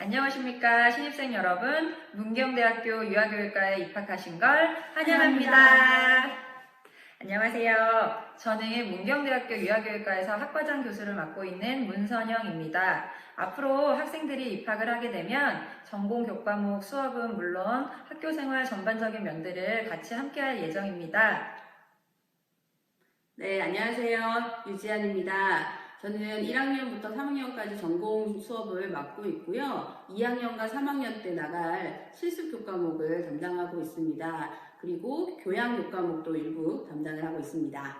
안녕하십니까 신입생 여러분 문경대학교 유아교육과에 입학하신 걸 환영합니다. 안녕하세요. 저는 문경대학교 유아교육과에서 학과장 교수를 맡고 있는 문선영입니다. 앞으로 학생들이 입학을 하게 되면 전공 교과목 수업은 물론 학교 생활 전반적인 면들을 같이 함께 할 예정입니다. 네, 안녕하세요. 유지안입니다. 저는 1학년부터 3학년까지 전공 수업을 맡고 있고요. 2학년과 3학년 때 나갈 실습 교과목을 담당하고 있습니다. 그리고 교양 교과목도 일부 담당을 하고 있습니다.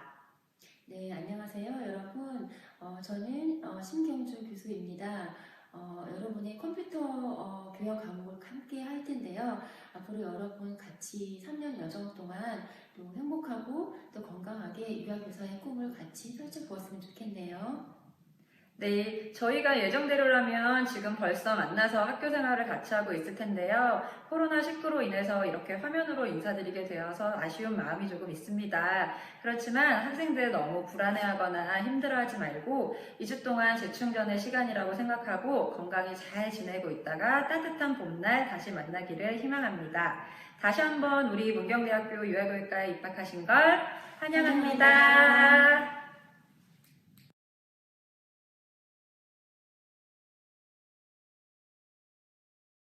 네, 안녕하세요, 여러분. 어, 저는 어, 신경준 교수입니다. 어, 여러분의 컴퓨터 어, 교양 과목을 함께 할 텐데요. 앞으로 여러분 같이 3년 여정 동안 또 행복하고 또 건강하게 유아교사의 꿈을 같이 펼쳐 보았으면 좋겠네요. 네, 저희가 예정대로라면 지금 벌써 만나서 학교 생활을 같이 하고 있을 텐데요. 코로나19로 인해서 이렇게 화면으로 인사드리게 되어서 아쉬운 마음이 조금 있습니다. 그렇지만 학생들 너무 불안해하거나 힘들어하지 말고 2주 동안 재충전의 시간이라고 생각하고 건강히 잘 지내고 있다가 따뜻한 봄날 다시 만나기를 희망합니다. 다시 한번 우리 문경대학교 유아교육과에 입학하신 걸 환영합니다.